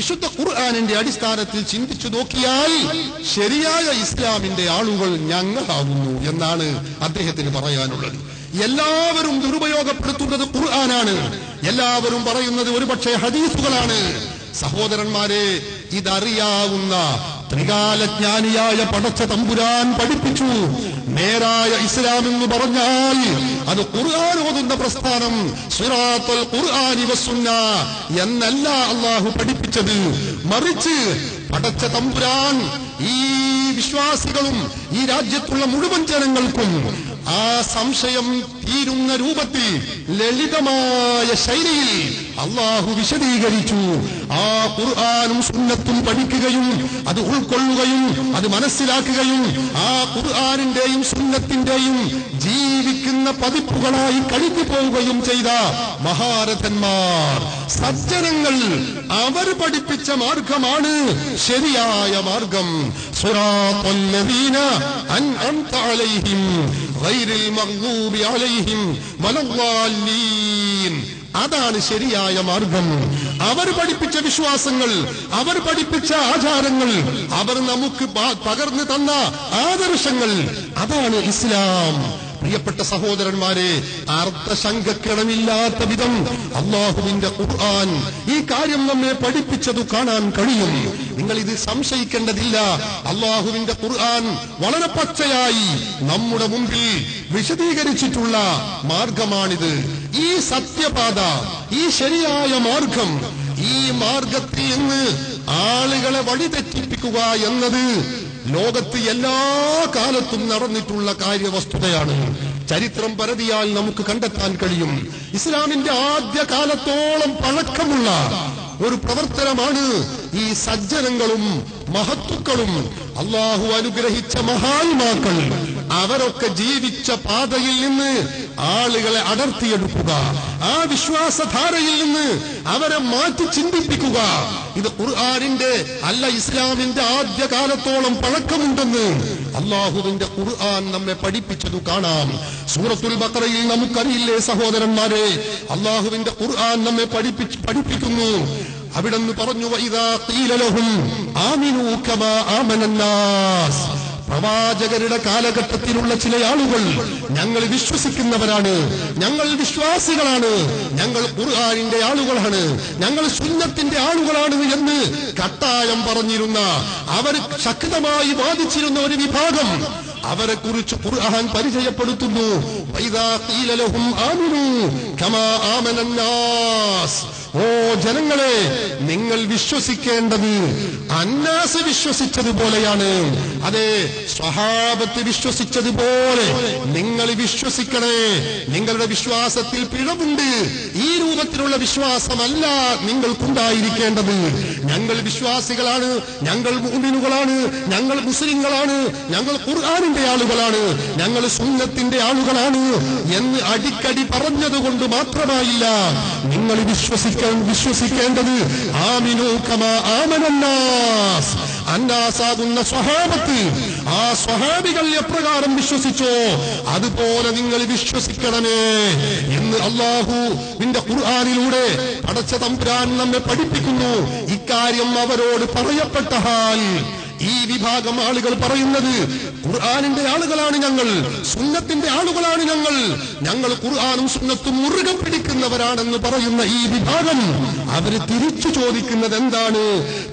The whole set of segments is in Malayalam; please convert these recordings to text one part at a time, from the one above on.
വിശുദ്ധ ഖുർആാനിന്റെ അടിസ്ഥാനത്തിൽ ചിന്തിച്ചു നോക്കിയാൽ ശരിയായ ഇസ്ലാമിന്റെ ആളുകൾ ഞങ്ങളാകുന്നു എന്നാണ് അദ്ദേഹത്തിന് പറയാനുള്ളത്. എല്ലാവരും ദുരുപയോഗപ്പെടുത്തുന്നത് ഖുർആനാണ്. എല്ലാവരും പറയുന്നത് ഒരുപക്ഷെ ഹദീസുകളാണ്. സഹോദരന്മാരെ ഇതറിയാവുന്ന ത്രികാലജ്ഞാനിയായ പടച്ച തമ്പുരാൻ പഠിപ്പിച്ചു. നേരായ ഇസ്ലാം എന്ന് പറഞ്ഞാൽ അത് ഖുർആൻ ഓതുന്ന പ്രസ്ഥാനം. സിറാത്തുൽ ഖുർആനി വസുന്ന എന്നല്ല അള്ളാഹു പഠിപ്പിച്ചത്. മറിച്ച് പടച്ച തമ്പുരാൻ ഈ വിശ്വാസികളും ഈ രാജ്യത്തുള്ള മുഴുവൻ ജനങ്ങൾക്കും ആ സംശയം തീരുന്ന രൂപത്തിൽ ലളിതമായ ശൈലിയിൽ അള്ളാഹു വിശദീകരിച്ചു. ആ ഖുർആാനും സുന്നത്തും പഠിക്കുകയും അത് ഉൾക്കൊള്ളുകയും അത് മനസ്സിലാക്കുകയും ആ ഖുർആാനിന്റെയും സുന്നത്തിന്റെയും ജീവിക്കുന്ന പതിപ്പുകളായി കഴിഞ്ഞു പോവുകയും ചെയ്ത മഹാരഥന്മാർ സജ്ജനങ്ങൾ അവർ പഠിപ്പിച്ച മാർഗമാണ് ശരിയായ മാർഗം. അലൈഹിം മഗ്ദൂബി അലൈഹിം അതാണ് ശരിയായ മാർഗം. അവർ പഠിപ്പിച്ച വിശ്വാസങ്ങൾ അവർ പഠിപ്പിച്ച ആചാരങ്ങൾ അവർ നമുക്ക് പകർന്നു തന്ന ആദർശങ്ങൾ അതാണ് ഇസ്ലാം. പ്രിയപ്പെട്ട സഹോദരന്മാരെ അർത്ഥശങ്കക്കിടമില്ലാത്ത വിധം അള്ളാഹുവിന്റെ ഖുർആൻ ഈ കാര്യം നമ്മെ പഠിപ്പിച്ചതു കാണാൻ കഴിയും. നിങ്ങൾ ഇത് സംശയിക്കേണ്ടതില്ല. അള്ളാഹുവിന്റെ ഖുർആൻ വളരെ പച്ചയായി നമ്മുടെ മുമ്പിൽ വിശദീകരിച്ചിട്ടുള്ള മാർഗമാണിത്. ഈ സത്യപാത ഈ ശരിയായ മാർഗം ഈ മാർഗത്തിൽ നിന്ന് ആളുകളെ വഴിതെറ്റിപ്പിക്കുക എന്നത് ലോകത്ത് എല്ലാ കാലത്തും നടന്നിട്ടുള്ള കാര്യവസ്തുതയാണ്. ചരിത്രം പരതിയാൽ നമുക്ക് കണ്ടെത്താൻ കഴിയും. ഇസ്ലാമിന്റെ ആദ്യ കാലത്തോളം പഴക്കമുള്ള ഒരു പ്രവർത്തനമാണ് ഈ സജ്ജനങ്ങളും മഹത്തുക്കളും. അള്ളാഹു അനുഗ്രഹിച്ച മഹാത്മാക്കൾ. അവരൊക്കെ ജീവിച്ച പാതയിൽ നിന്ന് ആളുകളെ അടർത്തിയെടുക്കുക. ആ വിശ്വാസധാരയിൽ നിന്ന് അവരെ മാറ്റി ചിന്തിപ്പിക്കുക. ഇത് ഖുർആാനിന്റെ അല്ല ഇസ്ലാമിന്റെ ആദ്യ കാലത്തോളം പഴക്കമുണ്ടെന്ന് അള്ളാഹുവിന്റെ ഖുർആൻ നമ്മെ പഠിപ്പിച്ചതു കാണാം. സൂറത്തുൽ ബക്രയിൽ നമുക്കറിയില്ലേ സഹോദരന്മാരെ? അള്ളാഹുവിന്റെ ഖുർആൻ നമ്മെ പഠിപ്പിച്ച് പഠിപ്പിക്കുന്നു. അവിടെന്ന് പറഞ്ഞു വൈദാ ഖീല ലഹും ആമിനൂ കമാ ആമനന്നാസ്. പ്രവാചകരുടെ കാലഘട്ടത്തിലുള്ള ചില ആളുകൾ ഞങ്ങൾ വിശ്വസിക്കുന്നവരാണ്. ഞങ്ങൾ വിശ്വാസികളാണ്. ഞങ്ങൾ ഖുർആാനിന്റെ ആളുകളാണ്. ഞങ്ങൾ സുന്നത്തിന്റെ ആളുകളാണ് എന്ന് കട്ടായം പറഞ്ഞിരുന്ന അവർ ശക്തമായി വാദിച്ചിരുന്ന ഒരു വിഭാഗം അവരെ കുറിച്ച് ഖുർആൻ പരിചയപ്പെടുത്തുന്നു. ഓ ജനങ്ങളെ നിങ്ങൾ വിശ്വസിക്കേണ്ടത് അന്നാസ് വിശ്വസിച്ചതുപോലെയാണ്. അതെ സ്വഹാബത്ത് വിശ്വസിച്ചതുപോലെ നിങ്ങൾ വിശ്വസിക്കണേ. നിങ്ങളുടെ വിശ്വാസത്തിൽ പിഴവുണ്ട്. ഈ രൂപത്തിലുള്ള വിശ്വാസമല്ല നിങ്ങൾക്കുണ്ടായിരിക്കേണ്ടത്. ഞങ്ങൾ വിശ്വാസികളാണ് ഞങ്ങൾ മുഹമ്മിനുകളാണ് ഞങ്ങൾ മുസ്ലിങ്ങളാണ് ഞങ്ങൾ ഖുർആാനിന്റെ ആളുകളാണ് ഞങ്ങൾ സുന്നത്തിന്റെ ആളുകളാണ് എന്ന് അടിക്കടി പറഞ്ഞതുകൊണ്ട് മാത്രമായില്ല. നിങ്ങൾ വിശ്വസിക്കാൻ വിശ്വസിക്കേണ്ടത് ആമിനു കമാ ആമനന്നാസ്. അന്നാസാകുന്ന സ്വഹാബത്ത് ആ സ്വഹാബികൾ എപ്രകാരം വിശ്വസിച്ചോ? അതുപോലെ നിങ്ങൾ വിശ്വസിക്കണമേ എന്ന് അള്ളാഹു നിന്റെ ഖുർആാനിലൂടെ പടച്ച തമ്പുരാൻ നമ്മെ പഠിപ്പിക്കുന്നു. ഇക്കാര്യം അവരോട് പറയപ്പെട്ട ഈ വിഭാഗം ആളുകൾ പറയുന്നത് ഖുർആാനിന്റെ ആളുകളാണ് ഞങ്ങൾ സുന്നത്തിന്റെ ആളുകളാണ് ഞങ്ങൾ. ഞങ്ങൾ ഖുർആാനും സുന്നത്തും മുറുകെ പിടിക്കുന്നവരാണെന്ന് പറയുന്ന ഈ വിഭാഗം അവർ തിരിച്ചു ചോദിക്കുന്നത് എന്താണ്?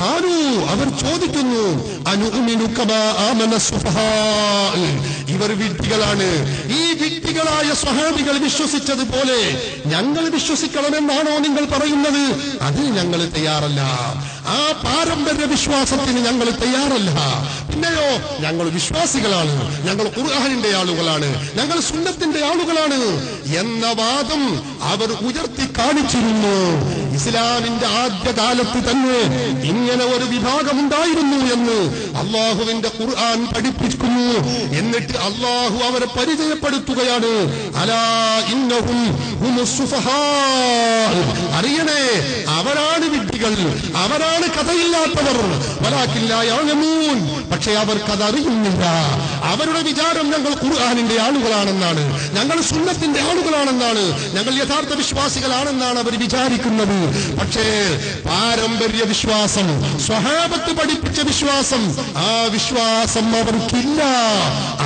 ആരു അവർ ചോദിക്കുന്നു ഇവർ വിഡ്ഢികളാണ്. ഈ വിഡ്ഢികളായ സ്വഹാബികൾ വിശ്വസിച്ചതുപോലെ ഞങ്ങൾ വിശ്വസിക്കണമെന്നാണോ നിങ്ങൾ പറയുന്നത്? അതിന് ഞങ്ങൾ തയ്യാറല്ല. ആ പാരമ്പര്യ വിശ്വാസത്തിന് ഞങ്ങൾ തയ്യാറല്ല. പിന്നെയോ ഞങ്ങൾ വിശ്വാസികളാണ്. ഞങ്ങൾ ഖുർആാനിന്റെ ആളുകളാണ്. ഞങ്ങൾ സുന്നത്തിന്റെ ആളുകളാണ്. എന്ന വാദം അവർ ഉയർത്തി കാണിച്ചിരുന്നു. ഇസ്ലാമിന്റെ ആദ്യ കാലത്ത് തന്നെ ഇങ്ങനെ ഒരു വിഭാഗം ഉണ്ടായിരുന്നു എന്ന് അള്ളാഹുവിന്റെ ഖുർആൻ പഠിപ്പിക്കുന്നു എന്നിട്ട് അള്ളാഹു അവരെ പരിചയപ്പെടുത്തുകയാണ്. അലാ. അറിയണേ അവരാണ് വിഡ്ഢികൾ. അവരാണ് കഥയില്ലാത്തവർ. പക്ഷെ അവർക്ക് അതറിയുന്നില്ല അവരുടെ വിചാരം ഞങ്ങൾ ഖുർആാനിന്റെ ആളുകളാണെന്നാണ്. ഞങ്ങൾ സുന്നത്തിന്റെ ആളുകളാണെന്നാണ്. ഞങ്ങൾ യഥാർത്ഥ വിശ്വാസികളാണെന്നാണ് അവർ വിചാരിക്കുന്നത്. പക്ഷേ പാരമ്പര്യ വിശ്വാസം സ്വഹാബത്ത് പഠിപ്പിച്ച വിശ്വാസം ആ വിശ്വാസം അവർക്കില്ല.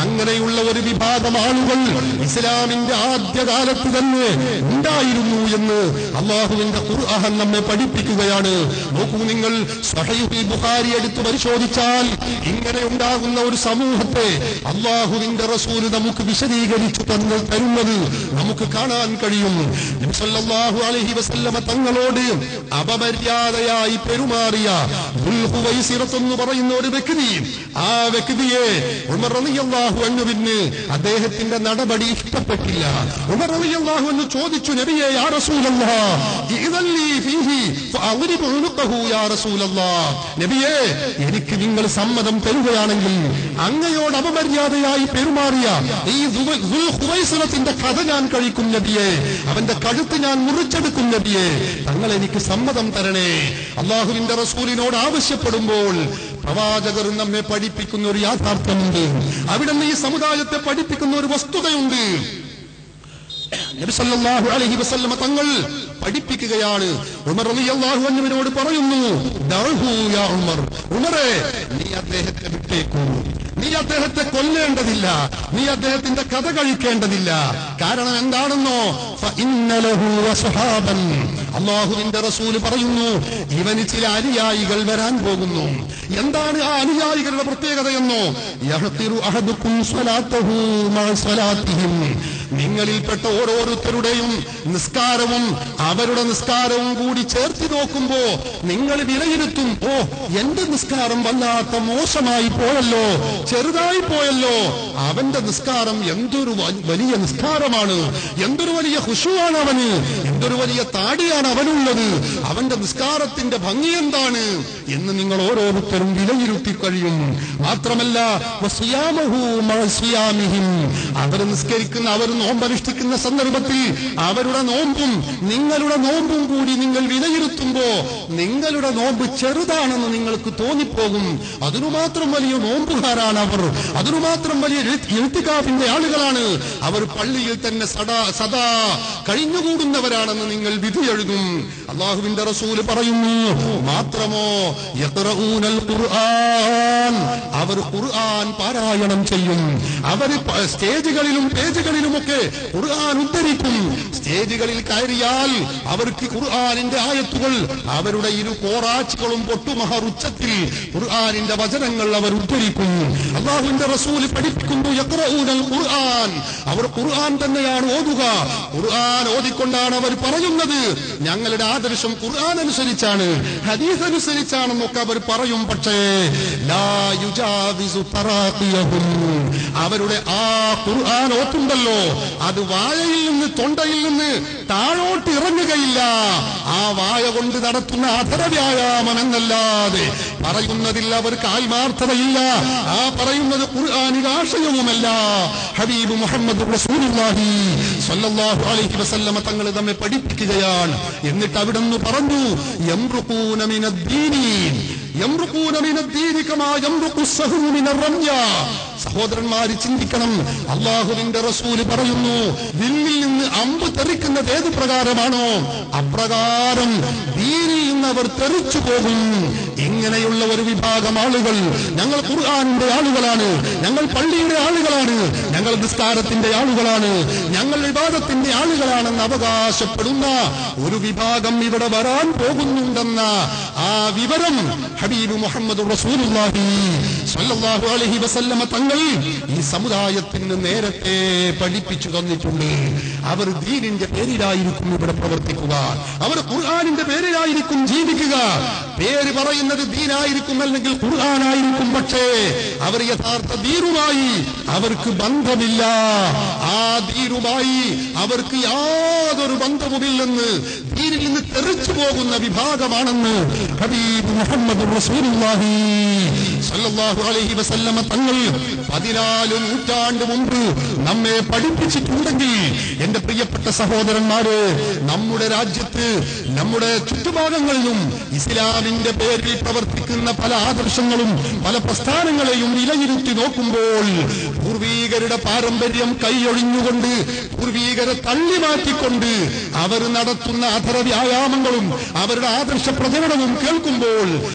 അങ്ങനെയുള്ള ഒരു വിഭാഗം ആളുകൾ ഇസ്ലാമിന്റെ ആദ്യകാലത്ത് തന്നെ ഉണ്ടായിരുന്നു എന്ന് അള്ളാഹുവിന്റെ ഖുർആൻ നമ്മെ പഠിപ്പിക്കുകയാണ്. നോക്കൂ നിങ്ങൾ ബുഖാരി എടുത്ത് പരിശോധിച്ചാൽ ഇങ്ങനെ ഉണ്ടാകുന്ന ഒരു സമൂഹത്തെ അള്ളാഹുവിന്റെ റസൂൽ നമുക്ക് വിശദീകരിച്ചു തന്ന് തരുന്നത് നമുക്ക് കാണാൻ കഴിയും. വസല്ലമ തങ്ങളോട് അപമര്യാദയായി പെരുമാറിയ എന്ന് പറയുന്ന ഒരു വ്യക്തി ആ വ്യക്തിയെ ഉമർ റളിയല്ലാഹു പിന്നെ അദ്ദേഹത്തിന്റെ നടപടി ഇഷ്ടപ്പെട്ടില്ല. ഉമർ റളിയല്ലാഹു അൻഹു ചോദിച്ചു നബിയെ യാ റസൂലല്ലാ ഫീഹി യാ റസൂലല്ലാ. എനിക്ക് നിങ്ങൾ സമ്മതം തരുകയാണെങ്കിൽ അങ്ങയോട് അപമര്യാദയായി പെരുമാറിയ ഈ കഥ ഞാൻ കഴിക്കും നബിയെ. അവന്റെ കഴുത്ത് ഞാൻ മുറിച്ചെടുക്കും നബിയെ. തങ്ങൾ എനിക്ക് സമ്മതം തരണേ. അള്ളാഹുവിന്റെ റസൂലിനോട് ആവശ്യപ്പെടുമ്പോൾ പ്രവാചകർ നമ്മെ പഠിപ്പിക്കുന്ന ഒരു യാഥാർത്ഥ്യമുണ്ട്. അവിടെ നിന്ന് ഈ സമുദായത്തെ പഠിപ്പിക്കുന്ന ഒരു വസ്തുതയുണ്ട്. വസല്ലമ തങ്ങൾ പഠിപ്പിക്കുകയാണ്. ഉമർ റളിയല്ലാഹു അൻഹുവിനോട് പറയുന്നു ദഅഹു യാ ഉമർ ഉമറേ നീ അദ്ദേഹത്തെ വിട്ടേക്കൂ. നീ അദ്ദേഹത്തെ കൊല്ലേണ്ടതില്ല. നീ അദ്ദേഹത്തിന്റെ കഥ കഴിക്കേണ്ടതില്ല. കാരണം എന്താണെന്നോ? അള്ളാഹുവിന്റെ റസൂൽ പറയുന്നു ഇവന് ചില അനുയായികൾ വരാൻ പോകുന്നു. എന്താണ് ആ അനുയായികളുടെ പ്രത്യേകതയെന്നോ? നിങ്ങളിൽപ്പെട്ട ഓരോരുത്തരുടെയും നിസ്കാരവും അവരുടെ നിസ്കാരവും കൂടി ചേർത്ത് നോക്കുമ്പോ നിങ്ങൾ വിലയിരുത്തും ഓ എന്റെ നിസ്കാരം വല്ലാത്ത മോശമായി പോയല്ലോ. ചെറുതായി പോയല്ലോ. അവന്റെ നിസ്കാരം എന്തൊരു വലിയ നിസ്കാരമാണ്. എന്തൊരു വലിയ ഹുഷുവാണ് അവന്. എന്തൊരു വലിയ താടിയാണ് അവനുള്ളത്. അവന്റെ നിസ്കാരത്തിന്റെ ഭംഗി എന്താണ് എന്ന് നിങ്ങൾ ഓരോരുത്തരും വിലയിരുത്തി കഴിയും. മാത്രമല്ല. അവർ നിസ്കരിക്കുന്ന അവർ നോമ്പനുഷ്ഠിക്കുന്ന സന്ദർഭത്തിൽ അവരുടെ നോമ്പും നിങ്ങളുടെ നോമ്പും കൂടി നിങ്ങൾ വിലയിരുത്തുമ്പോ നിങ്ങളുടെ നോമ്പ് ചെറുതാണെന്ന് നിങ്ങൾക്ക് തോന്നിപ്പോകും. അതിനു മാത്രം വലിയ നോമ്പുകാരാണ് അവർ. അതിനു മാത്രം വലിയ എഴുത്തുകാവിന്റെ ആളുകളാണ്. അവർ പള്ളിയിൽ തന്നെ സദാ സദാ കഴിഞ്ഞുകൂടുന്നവരാണെന്ന് നിങ്ങൾ വിധി എഴുതും. അള്ളാഹുവിന്റെ റസൂൽ പറയുന്നു മാത്രമോ ഖുർആൻ? അവർ ഖുർആൻ പാരായണം ചെയ്യും. അവർ സ്റ്റേജുകളിലും പേജുകളിലുമൊക്കെ ഖുർആൻ ഉദ്ധരിക്കും. സ്റ്റേജുകളിൽ കയറിയാൽ അവർക്ക് ഖുർആാനിന്റെ ആയത്തുകൾ അവരുടെ ഇരു കോറാച്ചുകളും പൊട്ടുമഹർ ഉച്ചത്തിൽ ഖുർആാനിന്റെ വചനങ്ങൾ അവർ ഉദ്ധരിക്കും. അള്ളാഹുവിന്റെ റസൂൽ പഠിപ്പിക്കുന്നു ഖുർആൻ. അവർ ഖുർആൻ തന്നെയാണ് ഓതുക. ഖുർആൻ ഓതിക്കൊണ്ടാണ് അവർ പറയുന്നത് ഞങ്ങളുടെ ആദർശം ഖുർആൻ അനുസരിച്ചാണ് ഹദീസ് അനുസരിച്ചാണെന്നൊക്കെ അവർ പറയും. പക്ഷേ. അവരുടെ ആ ഖുർആൻ ഓത്തുണ്ടല്ലോ അത് വായയിൽ നിന്ന് തൊണ്ടയിൽ നിന്ന് താഴോട്ട് ഇറങ്ങുകയില്ല. ആ വായ കൊണ്ട് നടത്തുന്ന അധര വ്യായാമം എന്നല്ലാതെ പറയുന്നതിൽ അവർക്ക് ആത്മാർത്ഥതയില്ല. ആ പറയുന്നത് ഖുർആാനിക ആശയവുമല്ല. ഹബീബ് മുഹമ്മദ് അലൈഹി വസല്ലമ തങ്ങൾ നമ്മെ പഠിപ്പിക്കുകയാണ്. എന്നിട്ട് പറഞ്ഞു കമാ യംറുഖു സഹ്മു സഹോദരന്മാര് ചിന്തിക്കണം അള്ളാഹുവിന്റെ റസൂൽ പറയുന്നു വില്ലിൽ നിന്ന് അമ്പ് തെറിക്കുന്നത് ഏത് പ്രകാരമാണോ? അപ്രകാരം ദീനിൽ നിന്ന് അവർ തെറിച്ചു പോകും ഇങ്ങനെയുള്ള ഒരു വിഭാഗം ആളുകൾ ഞങ്ങൾ ഖുർആാനിന്റെ ആളുകളാണ്. ഞങ്ങൾ പള്ളിയുടെ ആളുകളാണ്. ഞങ്ങൾ നിസ്കാരത്തിന്റെ ആളുകളാണ്. ഞങ്ങൾ വിവാദത്തിന്റെ ആളുകളാണെന്ന് അവകാശപ്പെടുന്ന ഒരു വിഭാഗം ഇവിടെ വരാൻ പോകുന്നുണ്ടെന്ന ആ വിവരം ഹബീബ് മുഹമ്മദ് റസൂലുള്ളാഹി സ്വല്ലല്ലാഹു അലൈഹി വസല്ലമ തങ്ങൾ ഈ സമുദായത്തിന് നേരത്തെ പഠിപ്പിച്ചു തന്നിട്ടുണ്ട്. അവർ ദീനിന്റെ പേരിലായിരിക്കും ഇവിടെ പ്രവർത്തിക്കുക. അവർ ഖുർആാനിന്റെ പേരിലായിരിക്കും ജീവിക്കുക. പേര് പറയുന്നത് ദീനായിരിക്കും അല്ലെങ്കിൽ ഖുർആാനായിരിക്കും പക്ഷേ അവർ യഥാർത്ഥ ദീനുമായി അവർക്ക് ബന്ധമില്ല. ആ ദീനുമായി അവർക്ക് യാതൊരു ബന്ധവുമില്ലെന്ന് ദീനിൽ നിന്ന് തെറിച്ചു പോകുന്ന വിഭാഗമാണെന്ന് ഹബീബ് മുഹമ്മദ് റസൂലുള്ളാഹി സല്ലല്ലാഹു അലൈഹി വസല്ലമ തങ്ങൾ പതിനാല് നൂറ്റാണ്ട് മുമ്പ് നമ്മെ പഠിപ്പിച്ചിട്ടുണ്ടെങ്കിൽ എന്റെ പ്രിയപ്പെട്ട സഹോദരന്മാര് നമ്മുടെ രാജ്യത്ത് നമ്മുടെ ചുറ്റുഭാഗങ്ങളിലും ഇസ്ലാമിന്റെ പേരിൽ പ്രവർത്തിക്കുന്ന പല ആദർശങ്ങളും പല പ്രസ്ഥാനങ്ങളെയും വിലയിരുത്തി നോക്കുമ്പോൾ പൂർവീകരുടെ പാരമ്പര്യം കൈയൊഴിഞ്ഞുകൊണ്ട് പൂർവീകരെ തള്ളി മാറ്റിക്കൊണ്ട് അവർ നടത്തുന്ന അധര വ്യായാമങ്ങളും അവരുടെ ആദർശ പ്രചരണവും കേൾക്കുമ്പോൾ